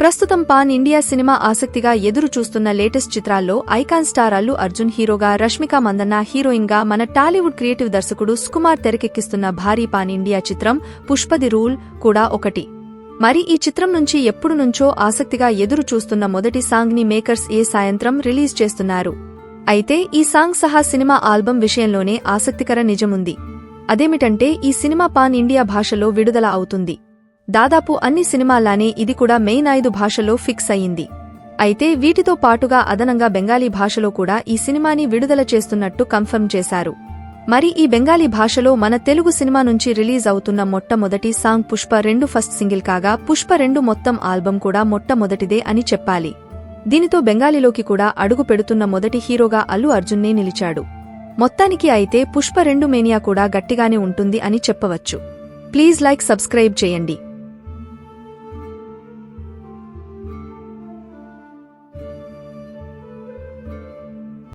ప్రస్తుతం pan India cinema ఆసక్తిగా ఎదురు చూస్తున్న లేటెస్ట్ చిత్రాల్లో ఐకాన్ స్టార్ అల్లు అర్జున్ హీరోగా రష్మిక మందన్న హీరోయిన్గా మన టాలీవుడ్ క్రియేటివ్ దర్శకుడు సుకుమార్ తెరకెక్కిస్తున్న భారీ పాన్ ఇండియా చిత్రం పుష్పది రూల్ కూడా ఒకటి. మరి ఈ చిత్రం నుంచి ఎప్పుడు నుంచో ఆసక్తిగా ఎదురు చూస్తున్న మొదటి సాంగ్ని మేకర్స్ ఏ సాయంత్రం రిలీజ్ చేస్తున్నారు. అయితే ఈ సాంగ్ సహా సినిమా ఆల్బం విషయంలోనే ఆసక్తికర నిజముంది. అదేమిటంటే ఈ సినిమా పాన్ ఇండియా భాషలో విడుదల అవుతుంది. దాదాపు అన్ని సినిమాల్లానే ఇది కూడా మెయిన్ ఐదు భాషలో ఫిక్స్ అయింది అయితే వీటితో పాటుగా అదనంగా బెంగాలీ భాషలో కూడా ఈ సినిమాని విడుదల చేస్తున్నట్టు కన్ఫర్మ్ చేశారు. మరి ఈ బెంగాలీ భాషలో మన తెలుగు సినిమా నుంచి రిలీజ్ అవుతున్న మొట్టమొదటి సాంగ్ పుష్ప రెండు ఫస్ట్ సింగిల్ కాగా పుష్ప రెండు మొత్తం ఆల్బం కూడా మొట్టమొదటిదే అని చెప్పాలి. దీనితో బెంగాలీలోకి కూడా అడుగు పెడుతున్న మొదటి హీరోగా అల్లు అర్జున్నే నిలిచాడు. మొత్తానికి అయితే పుష్ప రెండు మేనియా కూడా గట్టిగానే ఉంటుంది అని చెప్పవచ్చు. ప్లీజ్ లైక్ సబ్స్క్రైబ్ చేయండి.